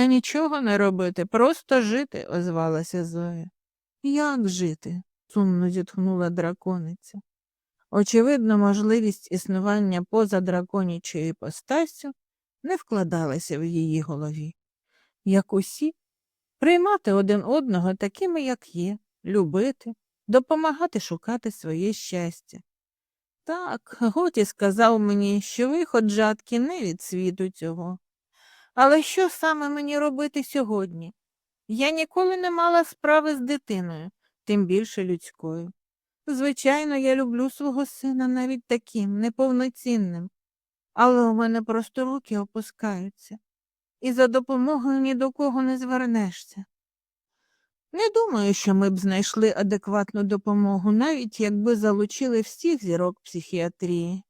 Та нічого не робити, просто жити, озвалася Зоя. Як жити? сумно зітхнула дракониця. Очевидно, можливість існування поза драконячою іпостастю не вкладалася в її голові. Як усі, приймати один одного такими, як є, любити, допомагати шукати своє щастя. Так, Готі сказав мені, що виход жадки не від світу цього. Але що саме мені робити сьогодні? Я ніколи не мала справи з дитиною, тим більше людською. Звичайно, я люблю свого сина навіть таким, неповноцінним, але у мене просто руки опускаються, і за допомогою ні до кого не звернешся. Не думаю, що ми б знайшли адекватну допомогу, навіть якби залучили всіх зірок психіатрії.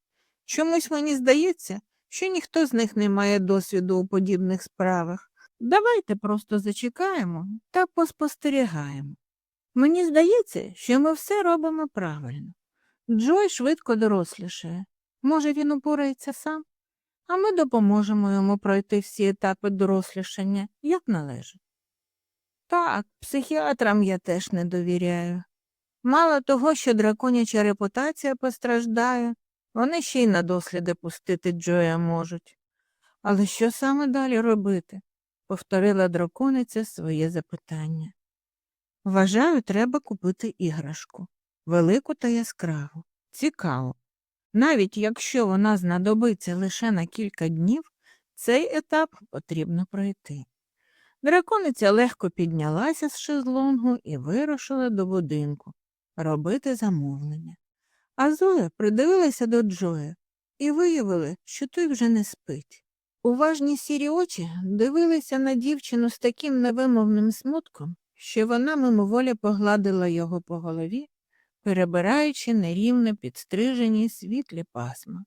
Чомусь мені здається, що ніхто з них не має досвіду у подібних справах. Давайте просто зачекаємо та поспостерігаємо. Мені здається, що ми все робимо правильно. Джой швидко дорослішає. Може, він упорається сам, а ми допоможемо йому пройти всі етапи дорослішання, як належить. Так, психіатрам я теж не довіряю. Мало того, що драконяча репутація постраждає, вони ще й на досліди пустити Джоя можуть. Але що саме далі робити? повторила дракониця своє запитання. Вважаю, треба купити іграшку велику та яскраву. Цікаво. Навіть якщо вона знадобиться лише на кілька днів, цей етап потрібно пройти. Дракониця легко піднялася з шезлонгу і вирушила до будинку робити замовлення. А Зоя придивилася до Джоя і виявили, що той вже не спить. Уважні сірі очі дивилися на дівчину з таким невимовним смутком, що вона мимоволі погладила його по голові, перебираючи нерівно підстрижені світлі пасма.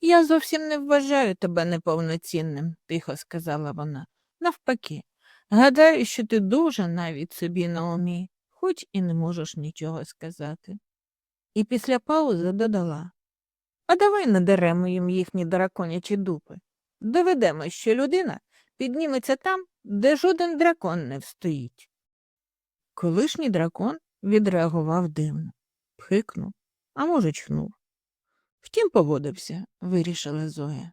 Я зовсім не вважаю тебе неповноцінним, тихо сказала вона. Навпаки, гадаю, що ти дуже навіть собі на умі, хоч і не можеш нічого сказати. І після паузи додала А давай надеремо їм їхні драконячі дупи. Доведемо, що людина підніметься там, де жоден дракон не встоїть. Колишній дракон відреагував дивно, пхикнув, а може, чхнув. Втім, погодився, вирішила Зоя.